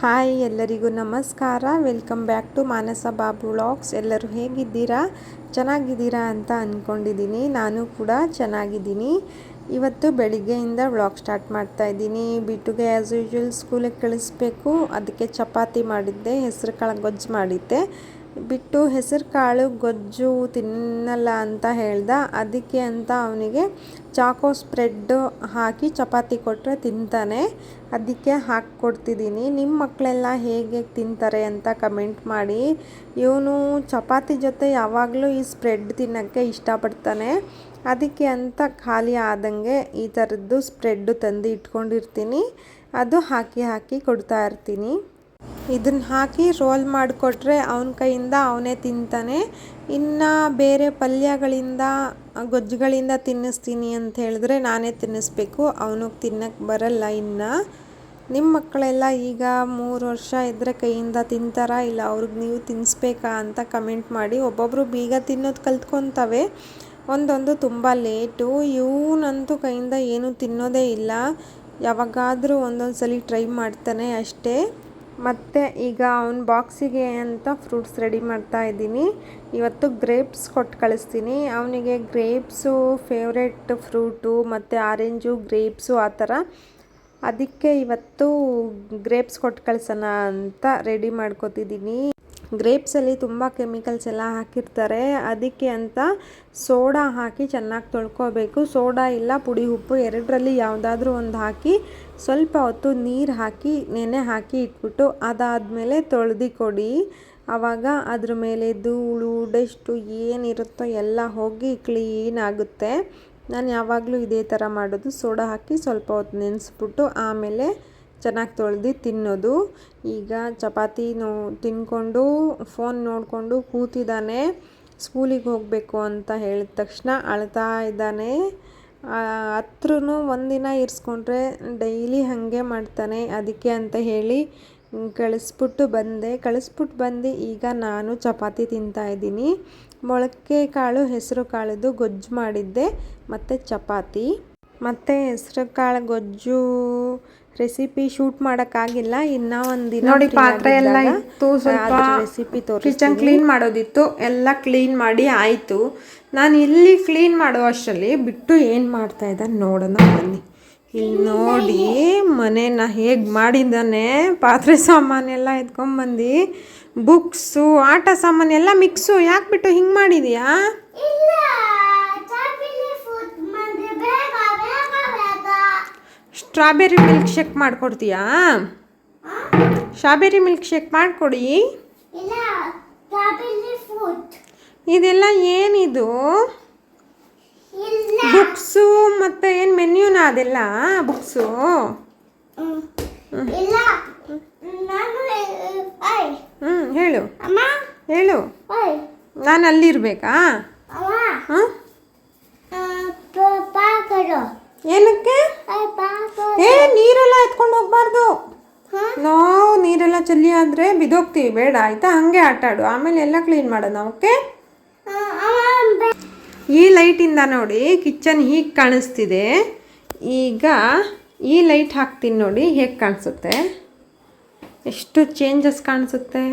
Hi ಎಲ್ಲರಿಗೂ ನಮಸ್ಕಾರ. Welcome back to Manasa Babu vlogs ಎಲ್ಲರೂ ಹೇಗಿದ್ದೀರಾ? ಚೆನ್ನಾಗಿದ್ದೀರಾ ಅಂತ ಅಂದ್ಕೊಂಡಿದ್ದೀನಿ ನಾನು ಕೂಡ ಚೆನ್ನಾಗಿದ್ದೀನಿ. ಇವತ್ತು ಬೆಳಿಗ್ಗೆಯಿಂದ ವ್ಲಾಗ್ ಸ್ಟಾರ್ಟ್ ಮಾಡ್ತಾ ಇದ್ದೀನಿ. ಬಿಟ್ಟುಗೆ ಆ್ಯಸ್ ಯೂಶ್ವಲ್ ಸ್ಕೂಲಿಗೆ ಕಳಿಸ್ಬೇಕು. ಅದಕ್ಕೆ ಚಪಾತಿ ಮಾಡಿದ್ದೆ, ಹೆಸರು ಕಾಳು ಗೊಜ್ಜು ಮಾಡಿದ್ದೆ. ಬಿಟ್ಟು ಹೆಸರು ಕಾಳು ಗೊಜ್ಜು ತಿನ್ನಲ್ಲ ಅಂತ ಹೇಳ್ದ. ಅದಕ್ಕೆ ಅಂತ ಅವನಿಗೆ ಚಾಕೋ ಸ್ಪ್ರೆಡ್ಡು ಹಾಕಿ ಚಪಾತಿ ಕೊಟ್ಟರೆ ತಿಂತಾನೆ. ಅದಕ್ಕೆ ಹಾಕ್ಕೊಡ್ತಿದ್ದೀನಿ ನಿಮ್ಮ ಮಕ್ಕಳೆಲ್ಲ ಹೇಗೆ ತಿಂತಾರೆ ಅಂತ ಕಮೆಂಟ್ ಮಾಡಿ. ಇವನು ಚಪಾತಿ ಜೊತೆ ಯಾವಾಗಲೂ ಈ ಸ್ಪ್ರೆಡ್ ತಿನ್ನೋಕ್ಕೆ ಇಷ್ಟಪಡ್ತಾನೆ. ಅದಕ್ಕೆ ಅಂತ ಖಾಲಿ ಆದಂಗೆ ಈ ಥರದ್ದು ಸ್ಪ್ರೆಡ್ಡು ತಂದು ಇಟ್ಕೊಂಡಿರ್ತೀನಿ. ಅದು ಹಾಕಿ ಹಾಕಿ ಕೊಡ್ತಾ ಇರ್ತೀನಿ. ಇದನ್ನು ಹಾಕಿ ರೋಲ್ ಮಾಡಿಕೊಟ್ರೆ ಅವನ ಕೈಯಿಂದ ಅವನೇ ತಿಂತಾನೆ. ಇನ್ನು ಬೇರೆ ಪಲ್ಯಗಳಿಂದ, ಗೊಜ್ಜುಗಳಿಂದ ತಿನ್ನಿಸ್ತೀನಿ ಅಂತ ಹೇಳಿದ್ರೆ ನಾನೇ ತಿನ್ನಿಸ್ಬೇಕು. ಅವನಿಗೆ ತಿನ್ನಕ್ಕೆ ಬರಲ್ಲ ಇನ್ನು. ನಿಮ್ಮ ಮಕ್ಕಳೆಲ್ಲ ಈಗ ಮೂರು ವರ್ಷ ಇದ್ದರೆ ಕೈಯಿಂದ ತಿಂತಾರಾ ಇಲ್ಲ ಅವ್ರಿಗೆ ನೀವು ತಿನ್ನಿಸ್ಬೇಕಾ ಅಂತ ಕಮೆಂಟ್ ಮಾಡಿ. ಒಬ್ಬೊಬ್ಬರು ಬೀಗ ತಿನ್ನೋದು ಕಲ್ತ್ಕೊತವೆ. ಒಂದೊಂದು ತುಂಬ ಲೇಟು. ಇವನಂತೂ ಕೈಯಿಂದ ಏನೂ ತಿನ್ನೋದೇ ಇಲ್ಲ. ಯಾವಾಗಾದರೂ ಒಂದೊಂದು ಸಲ ಟ್ರೈ ಮಾಡ್ತಾನೆ ಅಷ್ಟೇ. ಮತ್ತು ಈಗ ಅವ್ನ ಬಾಕ್ಸಿಗೆ ಅಂತ ಫ್ರೂಟ್ಸ್ ರೆಡಿ ಮಾಡ್ತಾ ಇದ್ದೀನಿ. ಇವತ್ತು ಗ್ರೇಪ್ಸ್ ಕೊಟ್ಟು ಕಳಿಸ್ತೀನಿ. ಅವನಿಗೆ ಗ್ರೇಪ್ಸು, ಫೇವ್ರೆಟ್ ಫ್ರೂಟು ಮತ್ತು ಆರೆಂಜು, ಗ್ರೇಪ್ಸು ಆ ಥರ. ಅದಕ್ಕೆ ಇವತ್ತು ಗ್ರೇಪ್ಸ್ ಕೊಟ್ಟು ಕಳಿಸೋಣ ಅಂತ ರೆಡಿ ಮಾಡ್ಕೋತಿದ್ದೀನಿ. ಗ್ರೇಪ್ಸಲ್ಲಿ ತುಂಬ ಕೆಮಿಕಲ್ಸ್ ಎಲ್ಲ ಹಾಕಿರ್ತಾರೆ. ಅದಕ್ಕೆ ಅಂತ ಸೋಡಾ ಹಾಕಿ ಚೆನ್ನಾಗಿ ತೊಳ್ಕೊಬೇಕು. ಸೋಡಾ ಇಲ್ಲ, ಪುಡಿ ಉಪ್ಪು ಎರಡರಲ್ಲಿ ಯಾವುದಾದ್ರೂ ಒಂದು ಹಾಕಿ ಸ್ವಲ್ಪ ಹೊತ್ತು ನೀರು ಹಾಕಿ, ನೆನೆ ಹಾಕಿ ಇಟ್ಬಿಟ್ಟು ಅದಾದಮೇಲೆ ತೊಳೆದು ಕೊಡಿ ಆವಾಗ ಅದ್ರ ಮೇಲೆ ಧೂಳು, ಡಸ್ಟು ಏನಿರುತ್ತೋ ಎಲ್ಲ ಹೋಗಿ ಕ್ಲೀನ್ ಆಗುತ್ತೆ. ನಾನು ಯಾವಾಗಲೂ ಇದೇ ಥರ ಮಾಡೋದು. ಸೋಡಾ ಹಾಕಿ ಸ್ವಲ್ಪ ಹೊತ್ತು ನೆನೆಸ್ಬಿಟ್ಟು ಆಮೇಲೆ ಚೆನ್ನಾಗಿ ತೊಳೆದು ತಿನ್ನೋದು. ಈಗ ಚಪಾತಿ ನೋ, ತಿನ್ಕೊಂಡು ಫೋನ್ ನೋಡಿಕೊಂಡು ಕೂತಿದ್ದಾನೆ. ಸ್ಕೂಲಿಗೆ ಹೋಗಬೇಕು ಅಂತ ಹೇಳಿದ ತಕ್ಷಣ ಅಳ್ತಾ ಇದ್ದಾನೆ. ಹತ್ರೂ ಒಂದಿನ ಇರಿಸ್ಕೊಂಡ್ರೆ ಡೈಲಿ ಹಾಗೆ ಮಾಡ್ತಾನೆ. ಅದಕ್ಕೆ ಅಂತ ಹೇಳಿ ಕಳಿಸ್ಬಿಟ್ಟು ಬಂದೆ. ಕಳಿಸ್ಬಿಟ್ಟು ಬಂದು ಈಗ ನಾನು ಚಪಾತಿ ತಿಂತಾಯಿದ್ದೀನಿ ಮೊಳಕೆ ಕಾಳು, ಹೆಸರು ಕಾಳದು ಗೊಜ್ಜು ಮಾಡಿದ್ದೆ. ಮತ್ತು ಚಪಾತಿ. ಮತ್ತು ಹೆಸರು ಕಾಳು, ಗೊಜ್ಜು ರೆಸಿಪಿ ಶೂಟ್ ಮಾಡೋಕ್ಕಾಗಿಲ್ಲ. ಇನ್ನ ಒಂದು ನೋಡಿ ಪಾತ್ರೆ ಎಲ್ಲ ಇತ್ತು ಸ್ವಲ್ಪ ರೆಸಿಪಿ ಕಿಚನ್ ಕ್ಲೀನ್ ಮಾಡೋದಿತ್ತು ಎಲ್ಲ ಕ್ಲೀನ್ ಮಾಡಿ ಆಯಿತು. ನಾನು ಇಲ್ಲಿ ಕ್ಲೀನ್ ಮಾಡೋ ಅಷ್ಟರಲ್ಲಿ ಬಿಟ್ಟು ಏನು ಮಾಡ್ತಾ ಇದ್ದಾನೆ ನೋಡೋಣ ಬನ್ನಿ. ಇಲ್ಲಿ ನೋಡಿ ಮನೇನ ಹೇಗೆ ಮಾಡಿದ್ದಾನೆ. ಪಾತ್ರೆ ಸಾಮಾನೆಲ್ಲ ಎತ್ಕೊಂಬಂದು ಬುಕ್ಸು ಆಟ ಸಾಮಾನು ಎಲ್ಲ ಮಿಕ್ಸು ಯಾಕೆ ಬಿಟ್ಟು ಹಿಂಗೆ ಮಾಡಿದೀಯಾ? ಸ್ಟ್ರಾಬೆರಿ ಮಿಲ್ಕ್ ಶೇಕ್ ಮಾಡಿಕೊಡ್ತೀಯಾ? ಸ್ಟ್ರಾಬೆರಿ ಮಿಲ್ಕ್ ಶೇಕ್ ಮಾಡಿಕೊಡಿ. ಇದೆಲ್ಲ ಏನಿದು? ಬುಕ್ಸು ಮತ್ತು ಏನು ಮೆನ್ಯೂನ ಅದೆಲ್ಲ? ಬುಕ್ಸು? ಹ್ಞೂ ಹೇಳು. ಹೇಳು. ನಾನು ಅಲ್ಲಿರ್ಬೇಕಾ? ಹಾಂ ಏನಕ್ಕೆ? ಏ ನೀರೆಲ್ಲ ಎತ್ಕೊಂಡು ಹೋಗ್ಬಾರ್ದು. ನಾವು ನೀರೆಲ್ಲ ಚಲ್ಲಿ ಆದರೆ ಬಿದೋಗ್ತೀವಿ ಬೇಡ. ಆಯ್ತಾ? ಹಾಗೆ ಆಟ ಆಡು. ಆಮೇಲೆ ಎಲ್ಲ ಕ್ಲೀನ್ ಮಾಡೋಣ ಓಕೆ ಈ ಲೈಟಿಂದ ನೋಡಿ ಕಿಚನ್ ಹೀಗೆ ಕಾಣಿಸ್ತಿದೆ. ಈಗ ಈ ಲೈಟ್ ಹಾಕ್ತೀನಿ ನೋಡಿ ಹೇಗೆ ಕಾಣಿಸುತ್ತೆ? ಎಷ್ಟು ಚೇಂಜಸ್ ಕಾಣಿಸುತ್ತೆ?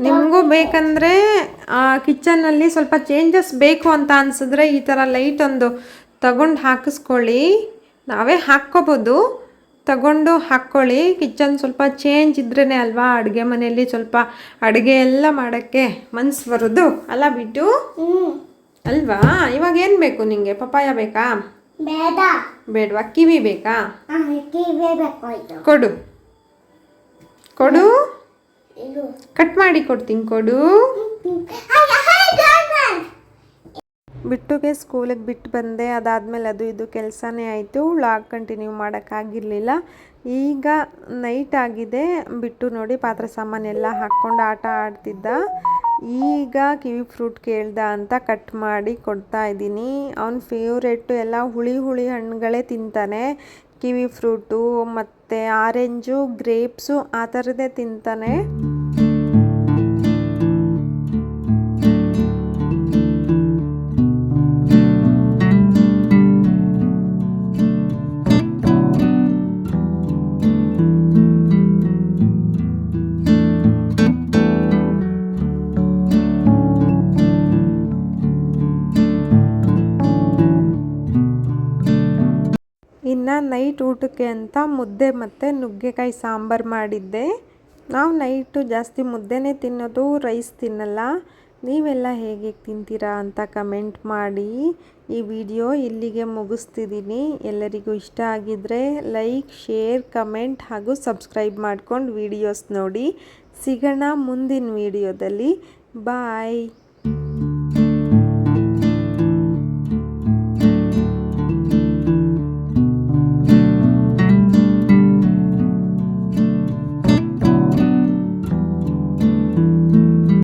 ನಿಮಗೂ ಬೇಕಂದರೆ ಕಿಚನಲ್ಲಿ ಸ್ವಲ್ಪ ಚೇಂಜಸ್ ಬೇಕು ಅಂತ ಅನಿಸಿದ್ರೆ ಈ ಥರ ಲೈಟ್ ಒಂದು ತಗೊಂಡು ಹಾಕಿಸ್ಕೊಳ್ಳಿ. ನಾವೇ ಹಾಕ್ಕೋಬೋದು. ತಗೊಂಡು ಹಾಕ್ಕೊಳ್ಳಿ. ಕಿಚನ್ ಸ್ವಲ್ಪ ಚೇಂಜ್ ಇದ್ರೇ ಅಲ್ವಾ? ಅಡುಗೆ ಮನೆಯಲ್ಲಿ ಸ್ವಲ್ಪ ಅಡುಗೆ ಎಲ್ಲ ಮಾಡೋಕ್ಕೆ ಮನ್ಸು ಬರೋದು. ಅಲ್ಲ ಬಿಟ್ಟು? ಅಲ್ವಾ? ಇವಾಗ ಏನು ಬೇಕು ನಿಮಗೆ ಪಪ್ಪಾಯ ಬೇಕಾ? ಬೇಡ. ಬೇಡವಾ? ಕಿವಿ ಬೇಕಾ? ಕೊಡು. ಕೊಡು. ಕಟ್ ಮಾಡಿ ಕೊಡ್ತೀನಿ ಕೊಡು. ಬಿಟ್ಟುಗೆ ಸ್ಕೂಲಿಗೆ ಬಿಟ್ಟು ಬಂದೆ. ಅದಾದಮೇಲೆ ಅದು ಇದು ಕೆಲಸನೇ ಆಯಿತು. ವ್ಲಾಗ್ ಕಂಟಿನ್ಯೂ ಮಾಡೋಕ್ಕಾಗಿರಲಿಲ್ಲ. ಈಗ ನೈಟ್ ಆಗಿದೆ. ಬಿಟ್ಟು ನೋಡಿ ಪಾತ್ರೆ ಸಾಮಾನೆಲ್ಲ ಹಾಕ್ಕೊಂಡು ಆಟ ಆಡ್ತಿದ್ದ. ಈಗ ಕಿವಿ ಫ್ರೂಟ್ ಕೇಳ್ದ ಅಂತ ಕಟ್ ಮಾಡಿ ಕೊಡ್ತಾ ಇದ್ದೀನಿ. ಅವನ ಫೇವ್ರೆಟ್ಟು ಎಲ್ಲ ಹುಳಿ ಹುಳಿ ಹಣ್ಣುಗಳೇ ತಿಂತಾನೆ. ಕಿವಿ ಫ್ರೂಟು ಮತ್ತು ಆರೆಂಜು ಗ್ರೇಪ್ಸು ಆ ಥರದ್ದೇ ತಿಂತಾನೆ. ನೈಟ್ ಊಟಕ್ಕೆ ಅಂತ ಮುದ್ದೆ ಮತ್ತು ನುಗ್ಗೆಕಾಯಿ ಸಾಂಬಾರು ಮಾಡಿದ್ದೆ. ನಾವು ನೈಟು ಜಾಸ್ತಿ ಮುದ್ದೆನೇ ತಿನ್ನೋದು, ರೈಸ್ ತಿನ್ನಲ್ಲ. ನೀವೆಲ್ಲ ಹೇಗೆ ತಿಂತೀರಾ ಅಂತ ಕಮೆಂಟ್ ಮಾಡಿ. ಈ ವಿಡಿಯೋ ಇಲ್ಲಿಗೆ ಮುಗಿಸ್ತಿದ್ದೀನಿ ಎಲ್ಲರಿಗೂ ಇಷ್ಟ ಆಗಿದ್ದರೆ ಲೈಕ್, ಶೇರ್, ಕಮೆಂಟ್ ಹಾಗೂ ಸಬ್ಸ್ಕ್ರೈಬ್ ಮಾಡ್ಕೊಂಡು ವಿಡಿಯೋಸ್ ನೋಡಿ. ಸಿಗೋಣ ಮುಂದಿನ ವಿಡಿಯೋದಲ್ಲಿ. ಬಾಯ್.